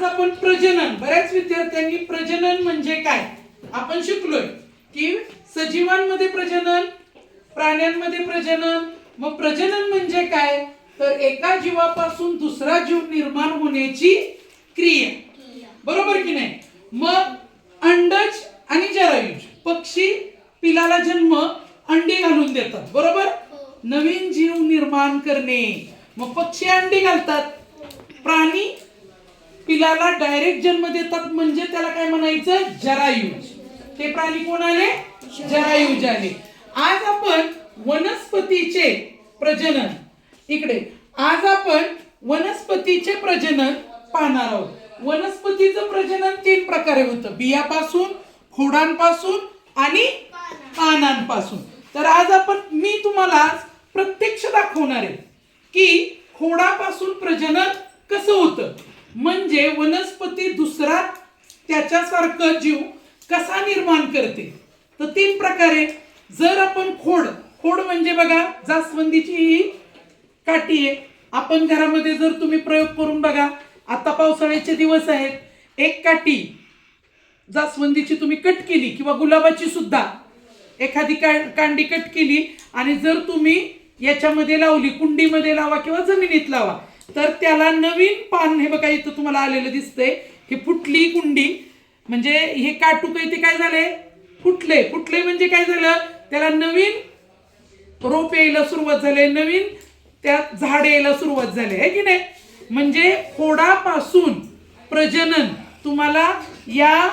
आज आपण प्रजनन. बऱ्याच विद्यार्थ्यांनी प्रजनन म्हणजे काय? आपण शिकलोय की सजीवांमध्ये प्रजनन प्राण्यांमध्ये प्रजनन. मग प्रजनन म्हणजे काय? तर एका जीवापासून दुसरा जीव निर्माण होण्याची क्रिया. बरोबर की नाही? मग अंडज आणि जरायुज पक्षी पिलाला जन्म अंडी घालून देतात. बरोबर? नवीन जीव निर्माण करणे. मग पक्षी अंडी घालतात. प्राणी पिलाला डायरेक्ट जन्म देतात म्हणजे त्याला काय म्हणायचं? जरायुज ते प्राणी कोण आले? जरायुज आले आज आपण वनस्पतीचे प्रजनन इकडे. आज आपण वनस्पतीचे प्रजनन पाहणार आहोत. वनस्पतीचं प्रजनन तीन प्रकारे होतं. बियापासून खोडांपासून आणि पानांपासून. तर आज आपण मी तुम्हाला आज प्रत्यक्ष दाखवणार आहे की खोडापासून प्रजनन कसं होतं. म्हणजे वनस्पती दुसरा त्याच्यासारखं जीव कसा निर्माण करते? तर तीन प्रकारे. जर आपण खोड खोड म्हणजे बघा जास्वंदीची ही काठी आहे. आपण घरामध्ये जर तुम्ही प्रयोग करून बघा आता पावसाळ्याचे दिवस आहेत. एक काठी जास्वंदीची तुम्ही कट केली किंवा गुलाबाची सुद्धा एखादी का कांडी कट केली आणि जर तुम्ही याच्यामध्ये लावली कुंडीमध्ये लावा किंवा जमिनीत लावा तर त्याला नवीन पान हे बघा इथं तुम्हाला आलेलं दिसतंय. हे फुटली कुंडी. म्हणजे हे काटूक ते काय झालंय? फुटले फुटले म्हणजे काय झालं? त्याला नवीन रोप यायला सुरुवात झाली. नवीन त्यात झाड यायला सुरुवात झाली. आहे की नाही? म्हणजे खोडापासून प्रजनन तुम्हाला या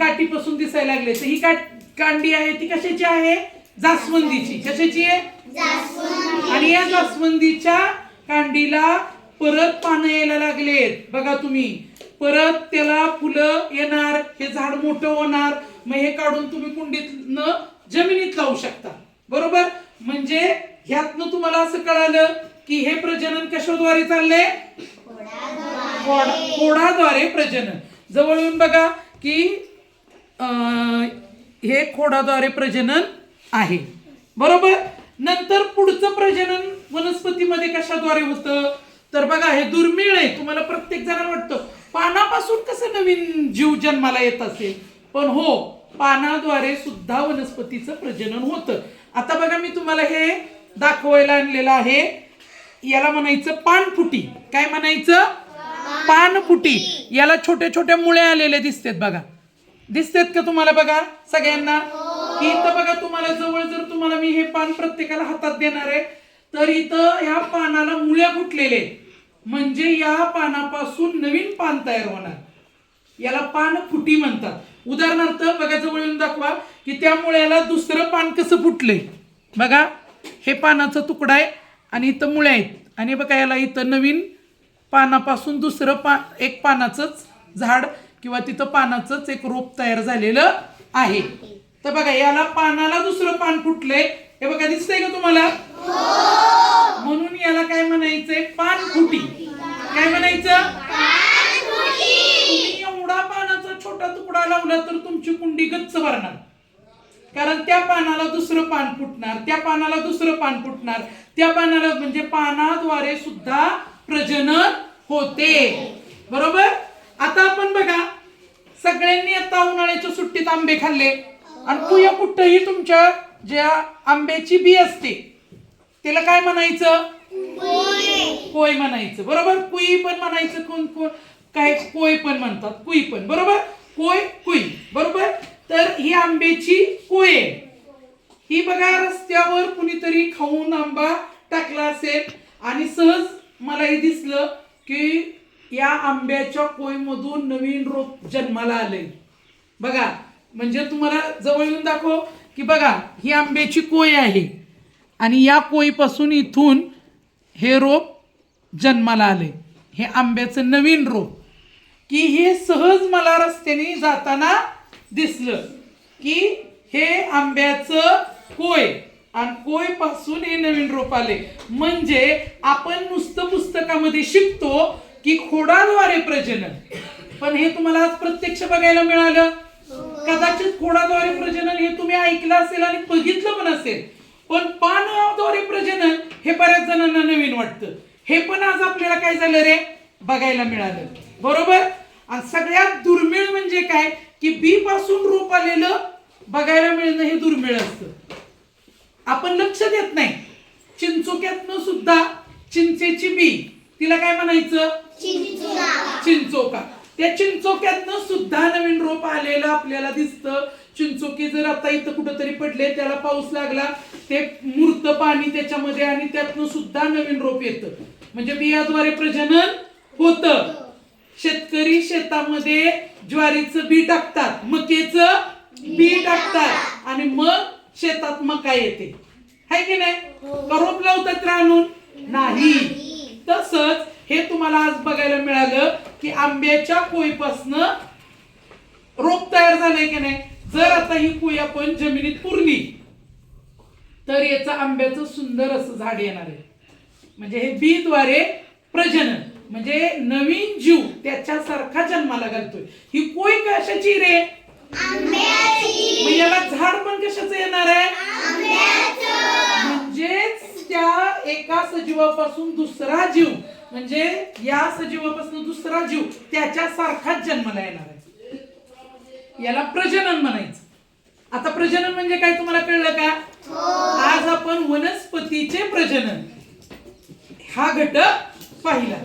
काठीपासून दिसायला लागले तर ही काट कांडी आहे ती कशाची आहे? जास्वंदीची. कशाची आहे? आणि या जास्वंदीच्या कांडीला परत पानं यायला लागलेत. बघा तुम्ही. परत त्याला फुलं येणार हे झाड मोठं होणार. मग हे काढून तुम्ही कुंडीतनं जमिनीत लावू शकता. बरोबर? म्हणजे ह्यातनं तुम्हाला असं कळालं की हे प्रजनन कशाद्वारे चाललंय? खोडाद्वारे प्रजनन. जवळ येऊन बघा की अं, हे खोडाद्वारे प्रजनन आहे. बरोबर? नंतर पुढचं प्रजनन वनस्पतीमध्ये कशाद्वारे होतं? तर बघा हे दुर्मिळ आहे. तुम्हाला प्रत्येक जणांना वाटतं पानापासून कसं नवीन जीव जन्माला येत असेल? पण हो पानाद्वारे सुद्धा वनस्पतीचं प्रजनन होतं. आता बघा मी तुम्हाला हे दाखवायला आणलेलं आहे. याला म्हणायचं पानफुटी. काय म्हणायचं? पानफुटी. याला छोट्या छोट्या मुळ्या आलेल्या दिसतात बघा. दिसतात का तुम्हाला बघा सगळ्यांना? की इथं बघा तुम्हाला जवळ जर तुम्हाला मी हे पान प्रत्येकाला हातात देणार आहे तर इथं ह्या पानाला मुळ्या फुटलेले आहेत. म्हणजे या पानापासून नवीन पान तयार होणार. याला पान फुटी म्हणतात. उदाहरणार्थ बघा जवळ येऊन दाखवा की त्या मुळ्याला दुसरं पान कसं फुटलंय. बघा हे पानाचा तुकडा आहे आणि इथं मुळ्या आहेत. आणि बघा याला इथं नवीन पानापासून दुसरं पा एक पानाचंच झाड किंवा तिथं पानाचंच एक रोप तयार झालेलं आहे. तर बघा याला पानाला दुसरं पान फुटलंय हे बघा दिसतंय का तुम्हाला? म्हणून याला काय म्हणायचंय? पान फुटी काय म्हणायचं? एवढा पानाचा छोटा तुकडा लावला तर तुमची कुंडी गच्च भरणार. कारण त्या पानाला दुसरं पान फुटणार त्या पानाला दुसरं पान फुटणार. त्या पानाला म्हणजे पानाद्वारे सुद्धा प्रजनन होते. बरोबर? आता आपण बघा सगळ्यांनी आता उन्हाळ्याच्या सुट्टीत आंबे खाल्ले. आणि कुया कुठंही तुमच्या ज्या आंब्याची बी असते त्याला काय म्हणायचं? कोय म्हणायचं बरोबर? कुई पण म्हणायचं कोण कोण? काय कोय पण म्हणतात कुई पण बरोबर? कोय कुई बरोबर? तर ही आंब्याची कोय? ही बघा रस्त्यावर कुणीतरी खाऊन आंबा टाकला असेल आणि सहज मला हे दिसलं की या आंब्याच्या कोयमधून नवीन रोप जन्माला आलंय. बघा म्हणजे तुम्हाला जवळ येऊन दाखव की बघा ही आंब्याची कोय आहे. आणि या कोयीपासून इथून हे रोप जन्माला आले. हे आंब्याचं नवीन रोप. की हे सहज मला रस्त्याने जाताना दिसलं की हे आंब्याचं कोय. आणि कोयपासून हे नवीन रोप आले. म्हणजे आपण नुसतं पुस्तकामध्ये शिकतो की खोडाद्वारे प्रजनन. पण हे तुम्हाला आज प्रत्यक्ष बघायला मिळालं. कदाचित खोडाद्वारे प्रजनन हे तुम्ही ऐकलं असेल आणि बघितलं पण असेल. पण पानाद्वारे प्रजनन हे बऱ्याच जणांना नवीन वाटतं. हे पण आज आपल्याला काय झालं रे? बघायला मिळालं. बरोबर? आणि सगळ्यात दुर्मिळ म्हणजे काय? की बी पासून रोप आलेलं बघायला मिळणं हे दुर्मिळ असतं. आपण लक्ष देत नाही. चिंचोक्यातनं सुद्धा चिंचेची बी तिला काय म्हणायचं? चिंचोका. त्या चिंचोक्यातनं सुद्धा नवीन रोप आलेलं आपल्याला दिसतं. चिंचोकी जर आता इथं कुठंतरी पडले त्याला पाऊस लागला ते मूर्त पाणी त्याच्यामध्ये आणि त्यातनं सुद्धा नवीन रोप येतं. म्हणजे बियाद्वारे प्रजनन होतं. शेतकरी शेतामध्ये ज्वारीचं बी टाकतात मकेचं बी टाकतात आणि मग शेतात मका येते. हाय की नाही? का रोप लावतात राहून नाही. तसंच हे तुम्हाला आज बघायला मिळालं. की आंब्याच्या कोयपासनं रोप तयार झालंय की नाही? जर आता ही कोय आपण जमिनीत पुरली तर याचं आंब्याचं सुंदर असं झाड येणार आहे. म्हणजे हे बी द्वारे प्रजनन म्हणजे नवीन जीव त्याच्यासारखा जन्माला घालतोय. ही कोय कशाची रे? मग याला झाड पण कशाचं येणार आहे? म्हणजेच त्या एका सजीवापासून दुसरा जीव. म्हणजे या सजीवापासून दुसरा जीव त्याच्यासारखाच जन्माला येणार आहे. याला प्रजनन म्हणायचं. आता प्रजनन म्हणजे काय तुम्हाला कळलं का? आज आपण वनस्पतीचे प्रजनन. हा घटक पाहिला.